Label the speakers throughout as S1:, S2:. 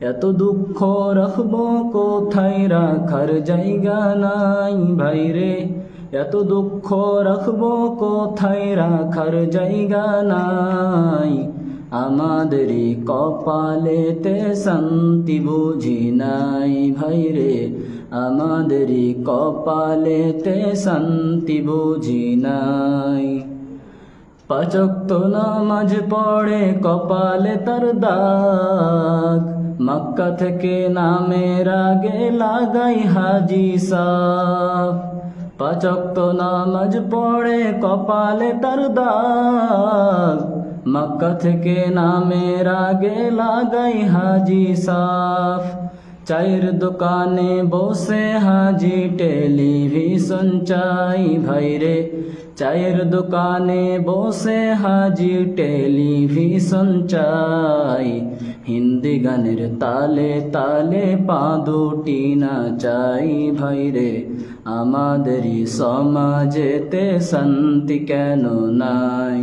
S1: এত দুঃখ রাখব কোথায় রাখার জায়গা নাই ভাইরে এত দুঃখ রাখব কোথায় রাখার জায়গা নাই। আমাদেরই কপালেতে শান্তি বুঝি নাই ভাইরে আমাদেরই কপালেতে শান্তি বুঝি নাই। পাচক্ত নামাজ পড়ে কপালে তার দাগ। মক্কা থেকে নামের আগে লাগাই হাজি সাফ। পাচক্ত নামাজ পড়ে কপালে তার দাগ। মক্কা থেকে নামের আগে লাগাই হাজি সাফ। চায়ের দোকানে বসে হাজি টেলিভিশন চাই ভাইরে চায়ের দোকানে বসে হাজি টেলিভিশন চাই। হিন্দি গানের তালে তালে পা দুটি না চাই ভাইরে আমাদেরই সমাজেতে শান্তি কেন নাই?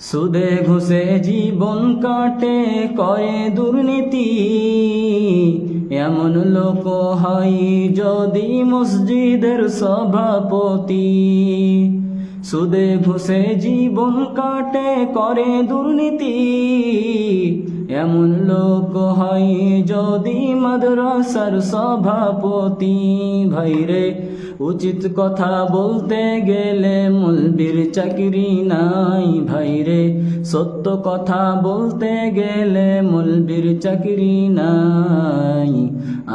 S1: সুদে ঘুষে জীবন কাটে, করে দুর্নীতি। এমন লোক হয় যদি মসজিদের সভাপতি। সুদে ঘুষে জীবন কাটে, করে দুর্নীতি। এমন লোক হয় যদি মাদ্রাসার সভাপতি। ভাইরে উচিত কথা বলতে গেলে মুলবির চাকরি নাই ভাইরে সত্য কথা বলতে গেলে মুলবির চাকরি নাই।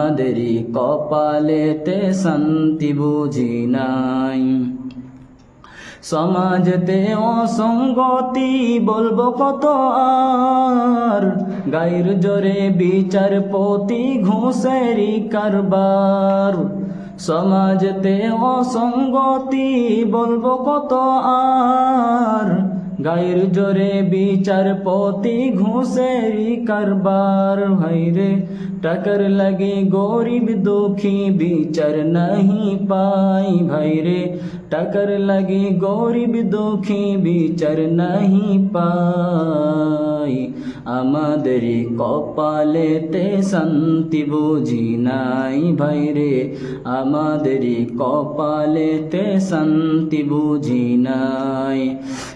S1: আমাদেরই কপালেতে শান্তি বুঝি নাই। সমাজতে অসঙ্গতি বলব কত আর? গায়ের জোরে বিচারপতি ঘুষেরি কারবার। সমাজতে অসঙ্গতি বলব কত আর? গায়ের জোরে বিচারপতি ঘুষেরি কারবার। ভাইরে টাকার লাগে গরিব দুঃখী বিচার নাহি পাই। ভাইরে টাকার লাগে গরিব দুঃখী বিচার নাহি পাই। আমাদের কপালেতে শান্তি বুঝি নাই। ভাইরে আমাদের কপালেতে শান্তি বুঝি নাই।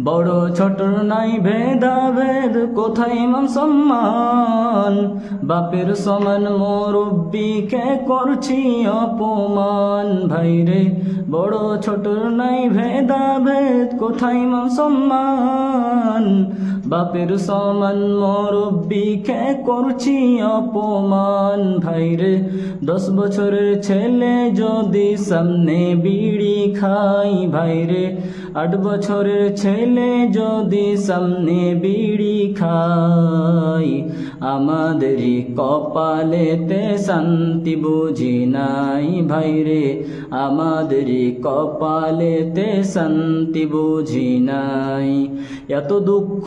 S1: বড় ছোট নাই ভেদাভেদ, কোথায় ইমাম সম্মান? বাপের সমান মুরব্বীকে করছি অপমান। ভাই রে বড় ছোট নাই ভেদাভেদ, কোথায় ইমাম সম্মান? বাপের সমান মুরব্বীকে করছি অপমান। ভাইরে দশ বছরের ছেলে যদি সামনে বিড়ি খাই ভাইরে আট বছরের ছেলে যদি সামনে বিড়ি খাই আমাদেরই কপালেতে শান্তি বুঝি নাই। ভাইরে আমাদেরই কপালেতে শান্তি বুঝি নাই। এত দুঃখ